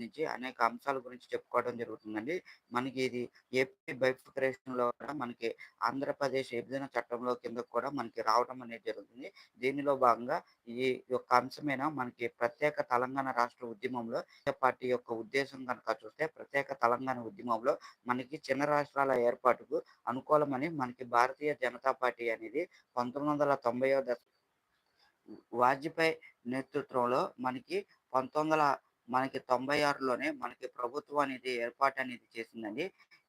సంబంధించి అనేక అంశాల గురించి చెప్పుకోవడం జరుగుతుందండి. మనకి ఇది ఏపీ లో కూడా మనకి ఆంధ్రప్రదేశ్ విభజన చట్టంలో కింద కూడా మనకి రావడం అనేది జరుగుతుంది. దీనిలో భాగంగా ఈ యొక్క అంశమైన మనకి ప్రత్యేక తెలంగాణ రాష్ట్ర ఉద్యమంలో పార్టీ యొక్క ఉద్దేశం కనుక చూస్తే ప్రత్యేక తెలంగాణ ఉద్యమంలో మనకి చిన్న రాష్ట్రాల ఏర్పాటుకు అనుకూలమని మనకి భారతీయ జనతా పార్టీ అనేది 1990వ దశ వాజ్పేయి నేతృత్వంలో మనకి 19 మనకి 96లోనే మనకి ప్రభుత్వం అనేది ఏర్పాటు అనేది చేసిందండి.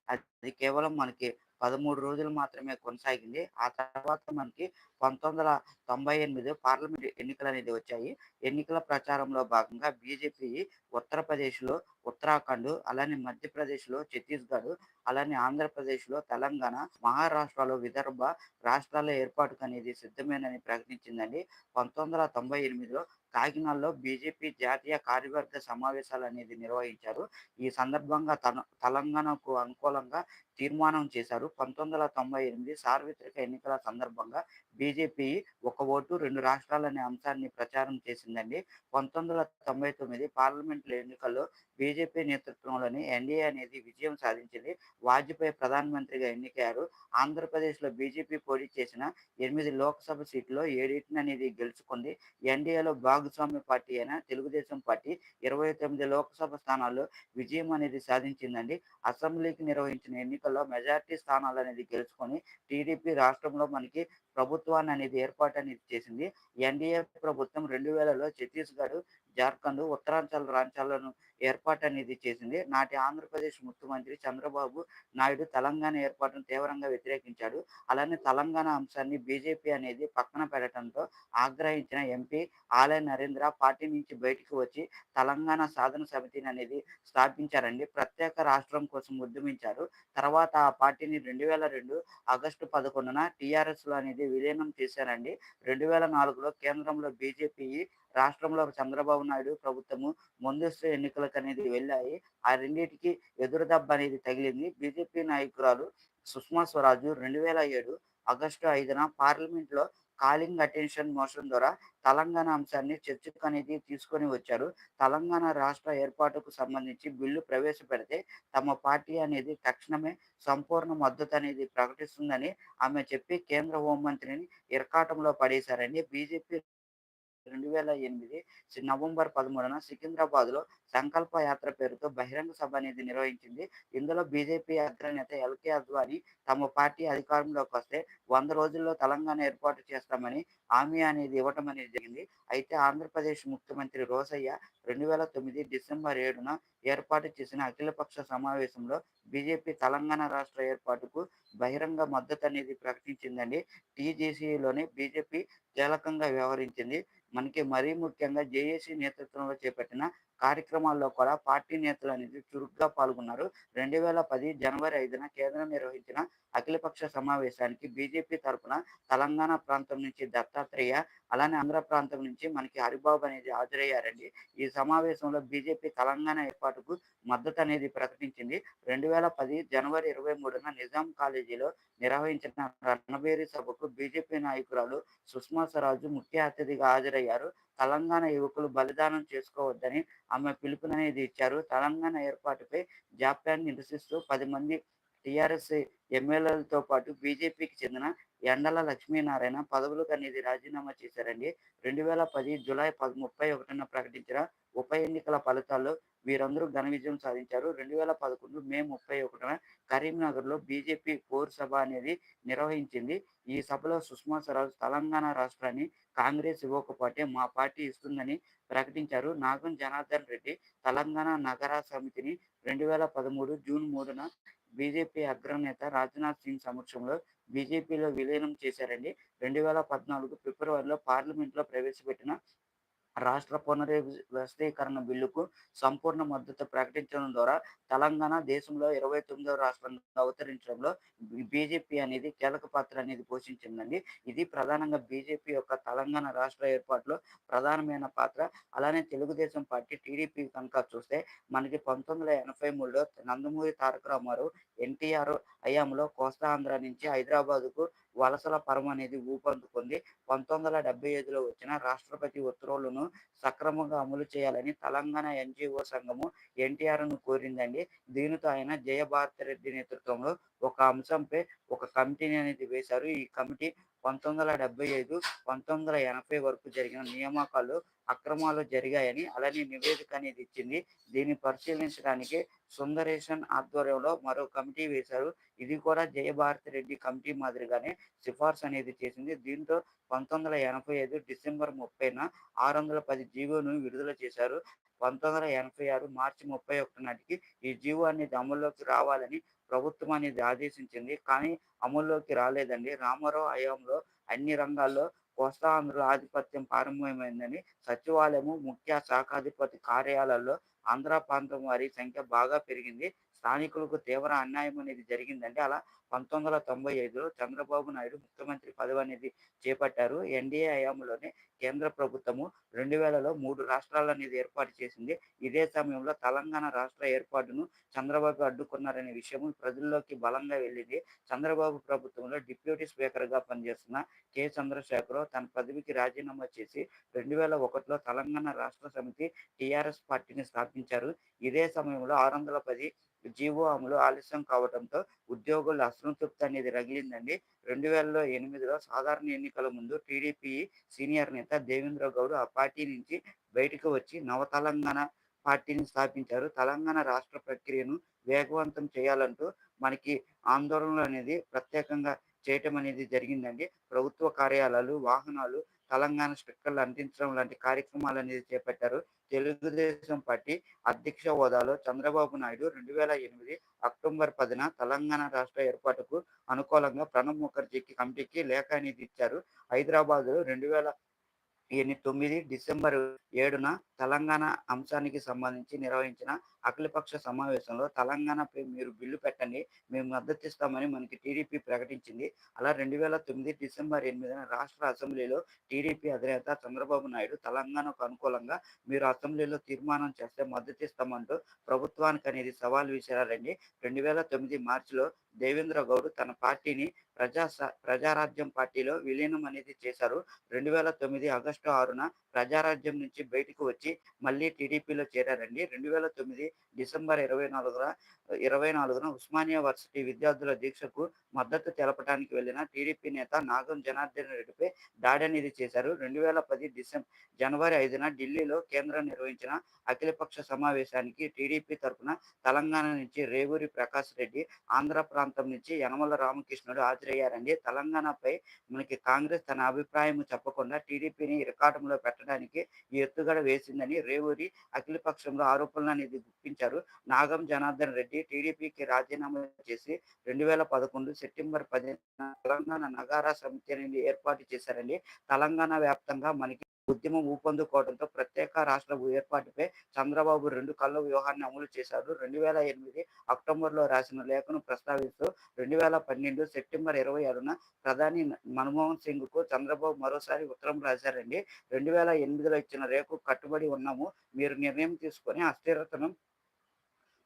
అది కేవలం మనకి 13 రోజులు మాత్రమే కొనసాగింది. ఆ తర్వాత మనకి 1998 పార్లమెంట్ ఎన్నికలు అనేది వచ్చాయి. ఎన్నికల ప్రచారంలో భాగంగా బీజేపీ ఉత్తరప్రదేశ్‌లో, ఉత్తరాఖండ్, అలానే మధ్యప్రదేశ్‌లో ఛత్తీస్‌గఢ్, అలానే ఆంధ్రప్రదేశ్‌లో తెలంగాణ, మహారాష్ట్రలో విదర్భ రాష్ట్రాల ఏర్పాటుకు అనేది సిద్ధమేనని ప్రకటించిందండి. 1998లో కాకినాడలో బీజేపీ జాతీయ కార్యవర్గ సమావేశాలు అనేది నిర్వహించారు. ఈ సందర్భంగా తన తెలంగాణకు అనుకూలంగా తీర్మానం చేశారు. 1998 సార్వత్రిక ఎన్నికల సందర్భంగా బీజేపీ ఒక ఓటు, రెండు రాష్ట్రాలనే అంశాన్ని ప్రచారం చేసిందండి. 1999 పార్లమెంట్ ఎన్నికల్లో బీజేపీ నేతృత్వంలోని ఎన్డీఏ అనేది విజయం సాధించింది. వాజ్పేయి ప్రధానమంత్రిగా ఎన్నికయ్యారు. ఆంధ్రప్రదేశ్‌లో బీజేపీ పోటీ చేసిన ఎనిమిది లోక్సభ సీట్లలో ఏడిటిననేది గెలుచుకుంది. ఎన్డీఏలో భాగస్వామ్య పార్టీ అయిన తెలుగుదేశం పార్టీ 29 లోక్సభ స్థానాల్లో విజయం అనేది సాధించిందండి. అసెంబ్లీకి నిర్వహించిన ఎన్నికల్లో మెజార్టీ స్థానాలు అనేది గెలుచుకొని టీడీపీ రాష్ట్రంలో మనకి ప్రభుత్వాన్ని అనేది ఏర్పాటు అనేది చేసింది. ఎన్డీఏ ప్రభుత్వం 2000లో ఛత్తీస్‌గఢ్, జార్ఖండ్, ఉత్తరాంచల్ రాష్ట్రాలను ఏర్పాటనేది చేసింది. నాటి ఆంధ్రప్రదేశ్ ముఖ్యమంత్రి చంద్రబాబు నాయుడు తెలంగాణ ఏర్పాటును తీవ్రంగా వ్యతిరేకించాడు. అలానే తెలంగాణ అంశాన్ని బీజేపీ అనేది పక్కన పెట్టడంతో ఆగ్రహించిన ఎంపీ ఆలయ నరేంద్ర పార్టీ నుంచి బయటకు వచ్చి తెలంగాణ సాధన సమితిని అనేది స్థాపించారండి. ప్రత్యేక రాష్ట్రం కోసం ఉద్యమించారు. తర్వాత ఆ పార్టీని 2002 ఆగస్టు 11న టీఆర్ఎస్‌లో అనేది విలీనం చేశారండి. 2004లో కేంద్రంలో బీజేపీ, రాష్ట్రంలో చంద్రబాబు నాయుడు ప్రభుత్వము ముందస్తు ఎన్నికలకనేది వెళ్ళాయి. ఆ రెండిటికి ఎదురుదెబ్బ అనేది తగిలింది. బీజేపీ నాయకురాలు సుష్మా స్వరాజ్ 2007 ఆగస్టు ఐదున పార్లమెంట్‌లో కాలింగ్ అటెన్షన్ మోషన్ ద్వారా తెలంగాణ అంశాన్ని చర్చకనేది తీసుకొని వచ్చారు. తెలంగాణ రాష్ట్ర ఏర్పాటుకు సంబంధించి బిల్లు ప్రవేశపెడితే తమ పార్టీ అనేది తక్షణమే సంపూర్ణ మద్దతు అనేది ప్రకటిస్తుందని ఆమె చెప్పి కేంద్ర హోంమంత్రిని ఇరకాటంలో పడేశారని బీజేపీ రెండు వేల ఎనిమిది నవంబర్ 13న సికింద్రాబాద్‌లో సంకల్ప యాత్ర పేరుతో బహిరంగ సభ అనేది నిర్వహించింది. ఇందులో బీజేపీ అగ్రనేత ఎల్‌కే అద్వానీ తమ పార్టీ అధికారంలోకి వస్తే వంద రోజుల్లో తెలంగాణ ఏర్పాటు చేస్తామని హామీ అనేది ఇవ్వటం అనేది జరిగింది. అయితే ఆంధ్రప్రదేశ్ ముఖ్యమంత్రి రోసయ్య 2009 డిసెంబర్ ఏడున ఏర్పాటు చేసిన అఖిలపక్ష సమావేశంలో బీజేపీ తెలంగాణ రాష్ట్ర ఏర్పాటుకు బహిరంగ మద్దతు అనేది ప్రకటించిందండి. టీజేసీలోనే బీజేపీ కీలకంగా వ్యవహరించింది. మనకి మరీ ముఖ్యంగా జేఏసీ నేతృత్వంలో చేపట్టిన కార్యక్రమాల్లో కూడా పార్టీ నేతలు అనేది చురుగ్గా పాల్గొన్నారు. 2010 జనవరి ఐదున కేంద్రం నిర్వహించిన అఖిలపక్ష సమావేశానికి బీజేపీ తరఫున తెలంగాణ ప్రాంతం నుంచి దత్తాత్రేయ, అలానే ఆంధ్ర ప్రాంతం నుంచి మనకి హరిబాబు అనేది హాజరయ్యారండి. ఈ సమావేశంలో బీజేపీ తెలంగాణ ఏర్పాటుకు మద్దతు అనేది ప్రకటించింది. 2010 జనవరి 23న నిజాం కాలేజీలో నిర్వహించిన రణబేరి సభకు బీజేపీ నాయకురాలు సుష్మా స్వరాజ్ ముఖ్య అతిథిగా హాజరయ్యారు. తెలంగాణ యువకులు బలిదానం చేసుకోవద్దని ఆమె పిలుపుననేది ఇచ్చారు. తెలంగాణ ఏర్పాటుపై జాప్యాన్ని నిరసిస్తూ పది మంది టిఆర్ఎస్ ఎమ్మెల్యేలతో పాటు బీజేపీకి చెందిన ఎండల లక్ష్మీనారాయణ పదవులకనేది రాజీనామా చేశారండి. 2010 జూలై 31న ప్రకటించిన ఉప ఎన్నికల ఫలితాల్లో వీరందరూ ఘన విజయం సాధించారు. 2011 మే 31న కరీంనగర్‌లో బీజేపీ కోర్ సభ అనేది నిర్వహించింది. ఈ సభలో సుష్మా స్వరాజ్ తెలంగాణ రాష్ట్రాన్ని కాంగ్రెస్ ఇవ్వకపోతే మా పార్టీ ఇస్తుందని ప్రకటించారు. నాగం జనార్దన్ రెడ్డి తెలంగాణ నగర సమితిని 2013 జూన్ మూడున బీజేపీ అగ్రనేత రాజ్‌నాథ్ సింగ్ సమక్షంలో బీజేపీలో విలీనం చేశారండి. 2014 ఫిబ్రవరిలో పార్లమెంట్‌లో ప్రవేశపెట్టిన రాష్ట్ర పునర్వ్యవస్థీకరణ బిల్లుకు సంపూర్ణ మద్దతు ప్రకటించడం ద్వారా తెలంగాణ దేశంలో 29వ రాష్ట్రంగా అవతరించడంలో బీజేపీ అనేది కీలక పాత్ర అనేది పోషించిందండి. ఇది ప్రధానంగా బీజేపీ యొక్క తెలంగాణ రాష్ట్ర ఏర్పాటులో ప్రధానమైన పాత్ర. అలానే తెలుగుదేశం పార్టీ టీడీపీ కనుక చూస్తే మనకి 1983లో నందమూరి తారక రామారావు, ఎన్టీఆర్ హయాంలో కోస్తా ఆంధ్ర నుంచి హైదరాబాద్‌కు వలసల పరం అనేది ఊపందుకుంది. పంతొమ్మిది వందల డెబ్బై ఐదులో వచ్చిన రాష్ట్రపతి ఉత్తర్వులను సక్రమంగా అమలు చేయాలని తెలంగాణ ఎన్జిఓ సంఘము ఎన్టీఆర్ను కోరిందండి. దీనితో ఆయన జయభారతి రెడ్డి నేతృత్వంలో ఒక అంశంపై ఒక కమిటీని అనేది వేశారు. ఈ కమిటీ పంతొమ్మిది వందల డెబ్బై ఐదు పంతొమ్మిది వందల ఎనభై వరకు జరిగిన నియామకాలు అక్రమాలు జరిగాయని అలానే నివేదిక అనేది ఇచ్చింది. దీన్ని పరిశీలించడానికి సుందరేశన్ ఆధ్వర్యంలో మరో కమిటీ వేశారు. ఇది కూడా జయభారతి రెడ్డి కమిటీ మాదిరిగానే సిఫార్సు అనేది చేసింది. దీంతో పంతొమ్మిది వందల ఎనభై ఐదు డిసెంబర్ ముప్పైన ఆరు వందల పది జీవోను విడుదల చేశారు. పంతొమ్మిది వందల ఎనభై ఆరు మార్చి ముప్పై ఒకటి నాటికి ఈ జీవో అనేది అమల్లోకి రావాలని ప్రభుత్వం అనేది ఆదేశించింది. కానీ అమల్లోకి రాలేదండి. రామారావు హయాంలో అన్ని రంగాల్లో కోస్తాంధ్రుల ఆధిపత్యం ప్రారంభమైందని సచివాలయము ముఖ్య శాఖాధిపతి కార్యాలయాల్లో ఆంధ్ర ప్రాంతం వారి సంఖ్య బాగా పెరిగింది. స్థానికులకు తీవ్ర అన్యాయం అనేది జరిగిందంటే అలా పంతొమ్మిది వందల తొంభై ఐదులో చంద్రబాబు నాయుడు ముఖ్యమంత్రి పదవి అనేది చేపట్టారు. ఎన్డీఏ హయాంలోనే కేంద్ర ప్రభుత్వము రెండు వేలలో మూడు రాష్ట్రాలు అనేది ఏర్పాటు చేసింది. ఇదే సమయంలో తెలంగాణ రాష్ట్ర ఏర్పాటును చంద్రబాబు అడ్డుకున్నారనే విషయం ప్రజల్లోకి బలంగా వెళ్ళింది. చంద్రబాబు ప్రభుత్వంలో డిప్యూటీ స్పీకర్గా పనిచేస్తున్న కె. చంద్రశేఖర్ తన పదవికి రాజీనామా చేసి రెండు వేల ఒకటిలో తెలంగాణ రాష్ట్ర సమితి టిఆర్ఎస్ పార్టీని స్థాపించారు. ఇదే సమయంలో ఆరు వందల పది జీవో అమలు ఆలస్యం కావడంతో ఉద్యోగుల అసంతృప్తి అనేది రగిలిందండి. రెండు వేల ఎనిమిదిలో సాధారణ ఎన్నికల ముందు టీడీపీ సీనియర్ నేత దేవేంద్ర గౌడ్ ఆ పార్టీ నుంచి బయటకు వచ్చి నవ తెలంగాణ పార్టీని స్థాపించారు. తెలంగాణ రాష్ట్ర ప్రక్రియను వేగవంతం చేయాలంటూ మనకి ఆందోళనలు అనేది ప్రత్యేకంగా చేయటం అనేది జరిగిందండి. ప్రభుత్వ కార్యాలయాలు వాహనాలు తెలంగాణ స్టిక్కర్లు అంటించడం లాంటి కార్యక్రమాలు అనేది చేపట్టారు. తెలుగుదేశం పార్టీ అధ్యక్ష హోదాలో చంద్రబాబు నాయుడు రెండు వేల ఎనిమిది అక్టోబర్ పదిన తెలంగాణ రాష్ట్ర ఏర్పాటుకు అనుకూలంగా ప్రణబ్ ముఖర్జీకి కమిటీకి లేఖ అనేది ఇచ్చారు. హైదరాబాద్ రెండు వేల తొమ్మిది డిసెంబర్ ఏడున తెలంగాణ అంశానికి సంబంధించి నిర్వహించిన అఖిలపక్ష సమావేశంలో తెలంగాణపై మీరు బిల్లు పెట్టండి మేము మద్దతు ఇస్తామని మనకి టీడీపీ ప్రకటించింది. అలా రెండు వేల తొమ్మిది డిసెంబర్ ఎనిమిదిన రాష్ట్ర అసెంబ్లీలో టీడీపీ అధినేత చంద్రబాబు నాయుడు తెలంగాణకు అనుకూలంగా మీరు అసెంబ్లీలో తీర్మానం చేస్తే మద్దతు ఇస్తామంటూ ప్రభుత్వానికి అనేది సవాల్ విసిరారండి. రెండు వేల తొమ్మిది మార్చిలో దేవేంద్ర గౌడ్ తన పార్టీని ప్రజా ప్రజారాజ్యం పార్టీలో విలీనం అనేది చేశారు. రెండు వేల తొమ్మిది ఆగస్టు ఆరున ప్రజారాజ్యం నుంచి బయటకు వచ్చి మళ్ళీ టీడీపీలో చేరారండి. రెండు వేల తొమ్మిది డిసెంబర్ ఇరవై నాలుగున ఇరవై నాలుగున ఉస్మానియా వర్సిటీ విద్యార్థుల దీక్షకు మద్దతు తెలపడానికి వెళ్ళిన టీడీపీ నేత నాగం జనార్దన్ రెడ్డిపై దాడి అనేది చేశారు. రెండు వేల పది డిసెంబర్ జనవరి ఐదున ఢిల్లీలో కేంద్రం నిర్వహించిన అఖిలపక్ష సమావేశానికి టీడీపీ తరఫున తెలంగాణ నుంచి రేవూరి ప్రకాష్ రెడ్డి ఆంధ్ర ప్రాంతం నుంచి యనమల రామకృష్ణుడు హాజరయ్యారండి. తెలంగాణపై మనకి కాంగ్రెస్ తన అభిప్రాయం చెప్పకుండా టీడీపీని ఇరకాటంలో పెట్టడానికి ఈ ఎత్తుగడ వేసిందని రేవూరి అఖిలపక్షంలో ఆరోపణలు అనేది గుప్పించారు. నాగం జనార్దన్ రెడ్డి టీడీపీకి రాజీనామా చేసి రెండు వేల పదకొండు సెప్టెంబర్ పదిహేను తెలంగాణ నగారా సమితి అనేది ఏర్పాటు చేశారండి. తెలంగాణ వ్యాప్తంగా మనకి ఉద్యమం ఊపందుకోవడంతో ప్రత్యేక రాష్ట్ర ఏర్పాటుపై చంద్రబాబు రెండు కళ్ళ వ్యూహాన్ని అమలు చేశారు. రెండు వేల ఎనిమిది అక్టోబర్లో రాసిన లేఖను ప్రస్తావిస్తూ రెండు వేల పన్నెండు సెప్టెంబర్ ఇరవై ఆరున ప్రధాని మన్మోహన్ సింగ్కు చంద్రబాబు మరోసారి ఉత్తరం రాశారండి. రెండు వేల ఎనిమిదిలో ఇచ్చిన రేకు కట్టుబడి ఉన్నాము మీరు నిర్ణయం తీసుకొని అస్థిరతను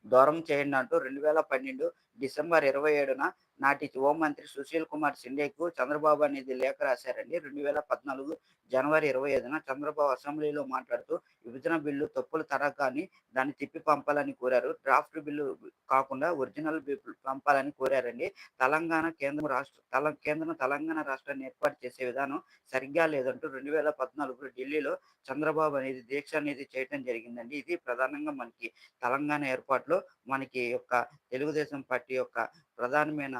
దూరం చేయండి అంటూ రెండు వేల పన్నెండు డిసెంబర్ ఇరవై ఏడున నాటి హోంమంత్రి సుశీల్ కుమార్ సిండేకు చంద్రబాబు అనేది లేఖ రాశారండి. రెండు వేల పద్నాలుగు జనవరి ఇరవై ఐదున చంద్రబాబు అసెంబ్లీలో మాట్లాడుతూ విభజన బిల్లు తప్పులు తరగాని దాన్ని తిప్పి పంపాలని కోరారు. డ్రాఫ్ట్ బిల్లు కాకుండా ఒరిజినల్ బిల్లు పంపాలని కోరారండి. తెలంగాణ కేంద్రం రాష్ట్ర తల కేంద్రం తెలంగాణ రాష్ట్రాన్ని ఏర్పాటు చేసే విధానం సరిగ్గా లేదంటూ రెండు వేల పద్నాలుగులో ఢిల్లీలో చంద్రబాబు అనేది దీక్ష అనేది చేయడం జరిగిందండి. ఇది ప్రధానంగా మనకి తెలంగాణ ఏర్పాటులో మనకి యొక్క తెలుగుదేశం పార్టీ యొక్క ప్రధానమైన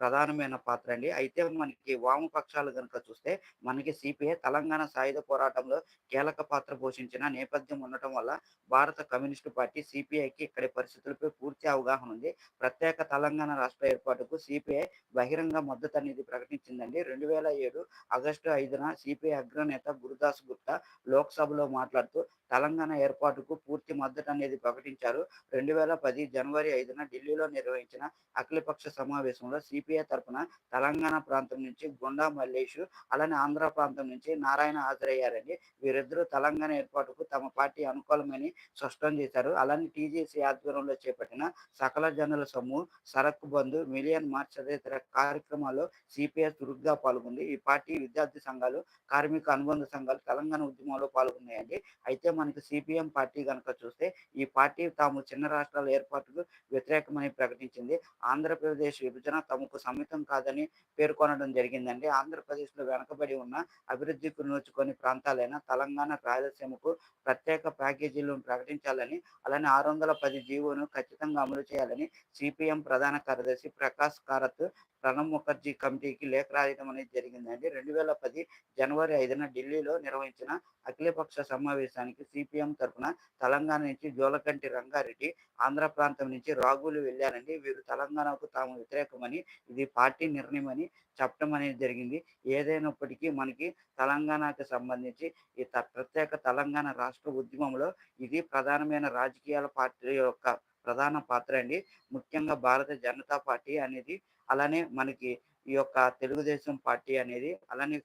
ప్రధానమైన పాత్ర అండి. అయితే మనకి వామపక్షాలు కనుక చూస్తే మనకి సిపిఐ తెలంగాణ సాయుధ పోరాటంలో కీలక పాత్ర పోషించిన నేపథ్యం ఉండటం వల్ల భారత కమ్యూనిస్టు పార్టీ సిపిఐకి ఇక్కడి పరిస్థితులపై పూర్తి అవగాహన ఉంది. ప్రత్యేక తెలంగాణ రాష్ట్ర ఏర్పాటుకు సిపిఐ బహిరంగ మద్దతు అనేది ప్రకటించిందండి. రెండు వేల ఏడు ఆగస్టు ఐదున సిపిఐ అగ్రనేత గురుదాస్ గుప్తా లోక్సభలో మాట్లాడుతూ తెలంగాణ ఏర్పాటుకు పూర్తి మద్దతు అనేది ప్రకటించారు. రెండు వేల పది జనవరి ఐదున ఢిల్లీలో నిర్వహించిన అఖిలపక్ష సమావేశంలో సిపి సిపిఐ తరఫున తెలంగాణ ప్రాంతం నుంచి గుండా మల్లేష్ అలానే ఆంధ్ర ప్రాంతం నుంచి నారాయణ హాజరయ్యారండి వీరిద్దరూ తెలంగాణ ఏర్పాటుకు తమ పార్టీ అనుకూలమని స్పష్టం చేశారు. అలానే టీజేసీ ఆధ్వర్యంలో చేపట్టిన సకల జనుల సొమ్ము సరక్కు బంధు మిలియన్ మార్చ్ తదితర కార్యక్రమాల్లో సిపిఐ చురుగ్గా పాల్గొంది. ఈ పార్టీ విద్యార్థి సంఘాలు కార్మిక అనుబంధ సంఘాలు తెలంగాణ ఉద్యమంలో పాల్గొన్నాయండి. అయితే మనకు సిపిఎం పార్టీ కనుక చూస్తే ఈ పార్టీ తాము చిన్న రాష్ట్రాల ఏర్పాటుకు వ్యతిరేకమని ప్రకటించింది. ఆంధ్రప్రదేశ్ విభజన తమకు సమితం కాదని పేర్కొనడం జరిగిందండి. ఆంధ్రప్రదేశ్లో వెనకబడి ఉన్న అభివృద్ధికి నోచుకొని ప్రాంతాలైన తెలంగాణ రాయలసీమకు ప్రత్యేక ప్యాకేజీలను ప్రకటించాలని అలానే ఆరు వందల పది జీవోను ఖచ్చితంగా అమలు చేయాలని సిపిఎం ప్రధాన కార్యదర్శి ప్రకాష్ కారత్ ప్రణబ్ ముఖర్జీ కమిటీకి లేఖ రాయడం అనేది జరిగిందండి. రెండు వేల పది జనవరి ఐదున ఢిల్లీలో నిర్వహించిన అఖిలపక్ష సమావేశానికి సిపిఎం తరఫున తెలంగాణ నుంచి జోలకంటి రంగారెడ్డి ఆంధ్ర ప్రాంతం నుంచి రాగులు వెళ్ళారండి. వీరు తెలంగాణకు తాము వ్యతిరేకమని ఇది పార్టీ నిర్ణయం అని చెప్పడం అనేది జరిగింది. ఏదైనప్పటికీ మనకి తెలంగాణకు సంబంధించి ఈ ప్రత్యేక తెలంగాణ రాష్ట్ర ఉద్యమంలో ఇది ప్రధానమైన రాజకీయాల పార్టీ యొక్క ప్రధాన పాత్ర అండి. ముఖ్యంగా భారత జనతా పార్టీ అనేది అలానే మనకి ఈ యొక్క తెలుగుదేశం పార్టీ అనేది అలానే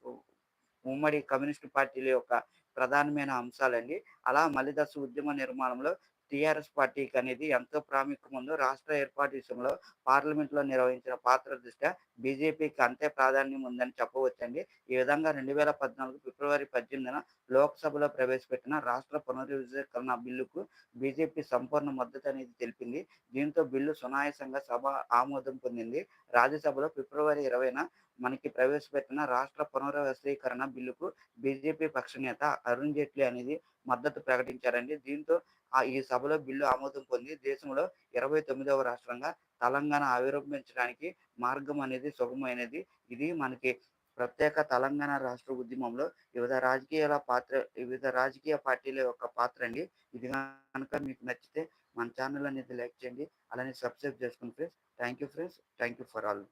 ఉమ్మడి కమ్యూనిస్ట్ పార్టీల యొక్క ప్రధానమైన అంశాలండి. అలా మలిదశ ఉద్యమ నిర్మాణంలో టిఆర్ఎస్ పార్టీకి అనేది ఎంతో ప్రాముఖ్యం ఉందో రాష్ట్ర ఏర్పాటు విషయంలో పార్లమెంట్లో నిర్వహించిన పాత్ర దృష్ట్యా బీజేపీకి అంతే ప్రాధాన్యం ఉందని చెప్పవచ్చండి. ఈ విధంగా రెండు వేల పద్నాలుగు ఫిబ్రవరి పద్దెనిమిదిన లోక్సభలో ప్రవేశపెట్టిన రాష్ట్ర పునరుద్ధరణ బిల్లుకు బీజేపీ సంపూర్ణ మద్దతు అనేది తెలిపింది. దీంతో బిల్లు సునాయాసంగా సభ ఆమోదం పొందింది. రాజ్యసభలో ఫిబ్రవరి ఇరవైన మనకి ప్రవేశపెట్టిన రాష్ట్ర పునర్వ్యవస్థీకరణ బిల్లుకు బీజేపీ పక్ష నేత అరుణ్ జైట్లీ అనేది మద్దతు ప్రకటించారండి. దీంతో ఆ ఈ సభలో బిల్లు ఆమోదం పొంది దేశంలో ఇరవై తొమ్మిదవ రాష్ట్రంగా తెలంగాణ ఆవిర్భవించడానికి మార్గం అనేది సుగమైనది. ఇది మనకి ప్రత్యేక తెలంగాణ రాష్ట్ర ఉద్యమంలో వివిధ రాజకీయాల పాత్ర వివిధ రాజకీయ పార్టీల యొక్క పాత్ర అండి. ఇది కనుక మీకు నచ్చితే మన ఛానల్ అనేది లైక్ చేయండి. అలానే సబ్స్క్రైబ్ చేసుకోండి friends thank you friends thank you for all.